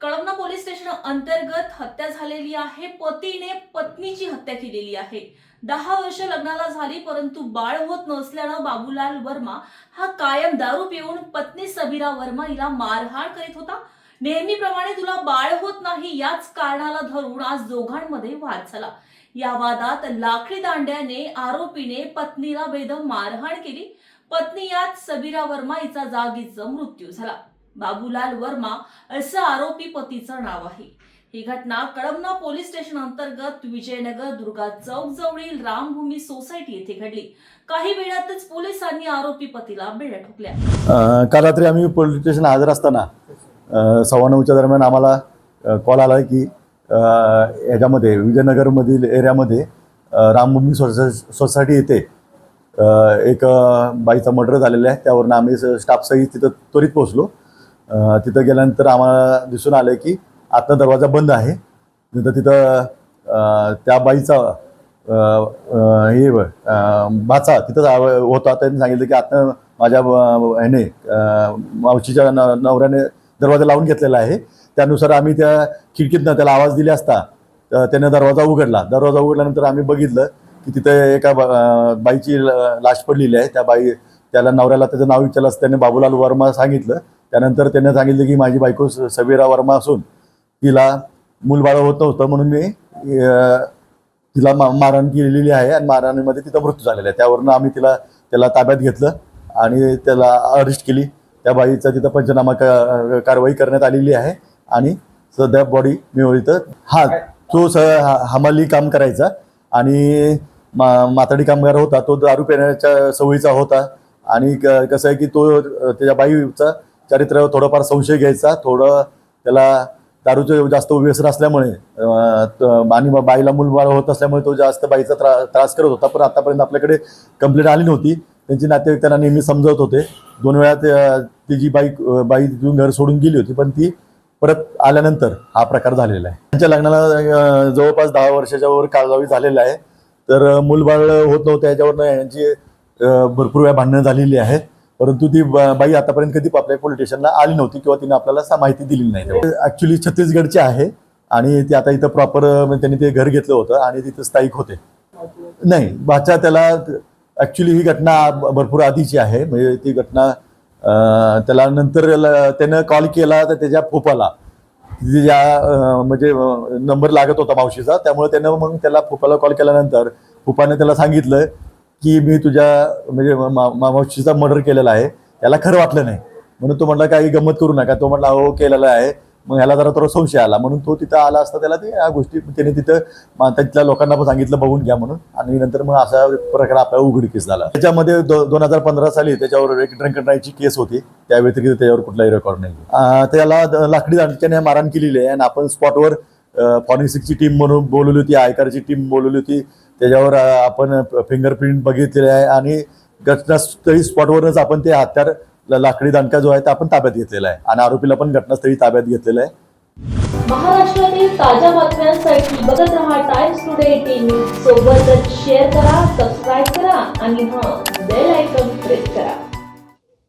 Kalamna police station अंतर्गत हत्या झालेली आहे. पतीने पत्नीची हत्या केलेली आहे. दहा वर्ष लग्नाला झाली परंतु बाळ होत नसल्यानं बाबूलाल वर्मा हा कायम दारू पिऊन पत्नी सबीरा वर्मा हिला मारहाण करीत होता. नेहमीप्रमाणे तुला बाळ होत नाही याच कारणाला धरून आज दोघांमध्ये वाद झाला. या वादात लाकडी दांड्याने आरोपीने पत्नीला बेदम मारहाण केली. पत्नी यात सबीरा वर्मा हिचा जागीच मृत्यू झाला. बाबूलाल वर्मा असं आरोपी पतीचं नाव आहे. ही घटना कळमना पोलीस स्टेशन अंतर्गत विजयनगर दुर्गा चौक जवळील रामभूमी सोसायटी येथे घडली. काही वेळातच पोलिसांनी आरोपी पतीला बेड्या ठोकल्या. काल रात्री आम्ही पोलीस स्टेशन हजर असताना सव्वा नऊच्या दरम्यान आम्हाला कॉल आला की याच्यामध्ये विजयनगरमधील एरियामध्ये रामभूमी सोसा सोसायटी येथे एक बाईचा मर्डर झालेला आहे. त्यावरून आम्ही स्टाफसहित तिथं त्वरित पोहोचलो. तिथं गेल्यानंतर आम्हाला दिसून आलं की आता दरवाजा बंद आहे. नंतर तिथं त्या बाईचा हे भाचा तिथं होता. त्यांनी सांगितलं की आता माझ्या ब- ह्याने मावशीच्या न नवऱ्याने दरवाजा लावून घेतलेला आहे. त्यानुसार आम्ही त्या खिडकीतनं त्याला आवाज दिले असता त्याने दरवाजा उघडला. दरवाजा उघडल्यानंतर आम्ही बघितलं की तिथे एका बा- बाईची ल- लाश पडलेली आहे. त्या बाई त्याला नवऱ्याला त्याचं नाव विचारलं असतं त्याने बाबूलाल वर्मा सांगितलं त्यानंतर त्यांना सांगितलं की माझी बायको सवेरा वर्मा असून तिला मूलबाळं होत नव्हतं म्हणून मी तिला मा मारहाण केलेली आहे आणि मारहाणीमध्ये तिचा मृत्यू झालेला आहे. त्यावरनं आम्ही तिला त्याला ताब्यात घेतलं आणि त्याला अरेस्ट केली. त्या बाईचा तिथं पंचनामा कारवाई करण्यात आलेली आहे आणि सध्या बॉडी मिळवली. तर हा तो स हमाली काम करायचा आणि मा माताडी कामगार होता तो दारू पिण्याच्या सवयीचा होता आणि क कसं आहे की तो त्याच्या बाईचा चारित्र्यावर थोडाफार संशय घ्यायचा थोडं त्याला दारूचं जास्त व्यसन असल्यामुळे त- आणि बाईला मूलबाळ होत असल्यामुळे तो जास्त बाईचा त्रा त्रास करत होता. पण आतापर्यंत आपल्याकडे कंप्लेंट आली नव्हती. त्यांची नातेवाईक त्यांना नेहमी समजवत होते. दोन वेळा ते- ती जी बाई बाई तिथून घर सोडून गेली होती पण ती परत आल्यानंतर हा प्रकार झालेला आहे. त्यांच्या लग्नाला जवळपास दहा वर्षाच्या वर कालावधी झालेला आहे. तर मूलबाळ होत नव्हतं याच्यावरनं यांची भरपूर वेळा भांडणं झालेली आहेत. परंतु ती बाई आतापर्यंत कधी आपल्या पोलीस स्टेशनला आली नव्हती किंवा तिने आपल्याला माहिती दिलेली नाही. ऍक्च्युली छत्तीसगडची आहे आणि ती आता इथं प्रॉपर त्यांनी ते घर घेतलं होतं आणि तिथं स्थायिक होते. नाही बाचा त्याला ऍक्च्युली ही घटना भरपूर आधीची आहे. म्हणजे ती घटना त्याला नंतर त्यानं कॉल केला तर त्याच्या फुपाला ज्या म्हणजे नंबर लागत होता मावशीचा. त्यामुळे त्यानं मग त्याला फुपाला कॉल केल्यानंतर फुपाने त्याला सांगितलं की मी तुझ्या म्हणजे मा- मावशीचा मर्डर केलेला आहे. त्याला खरं वाटलं नाही. म्हणून तो म्हटला काही गंमत करू नका. तो म्हटला हो केलेला आहे. मग ह्याला जरा थोडा संशय आला. म्हणून तो तिथं आला असता त्याला ते या गोष्टी त्याने तिथं त्यातल्या तिथल्या लोकांना पण सांगितलं बघून घ्या म्हणून. आणि नंतर मग असा प्रकार आपल्याला उघडकीस झाला. त्याच्यामध्ये दोन हजार पंधरा साली त्याच्यावर एक ड्रंक ड्राईव्हची केस होती. त्या व्यतिरिक्त त्याच्यावर कुठलाही रेकॉर्ड नाही त्याला द- लाकडी दांडक्याने मारहाण केलेली आहे. आणि आपण स्पॉटवर फॉरेन्सिकची टीम म्हणून बोलवली होती आयकारची टीम बोलवली होती. त्याच्यावर आपण फिंगरप्रिंट बघितलेले आहे आणि घटनास्थळी स्पॉटवरच आपण ते हत्यार लाकडी दणका जो आहे ते आपण ताब्यात घेतलेला आहे. आणि आरोपीला पण घटनास्थळी ताब्यात घेतलेला आहे. महाराष्ट्रातील ताज्या बातम्यांसाठी बघत रहा टाइम्स टुडे टीव्ही सोबतच शेअर करा सबस्क्राईब करा आणि हा बेल आयकॉन प्रेस करा.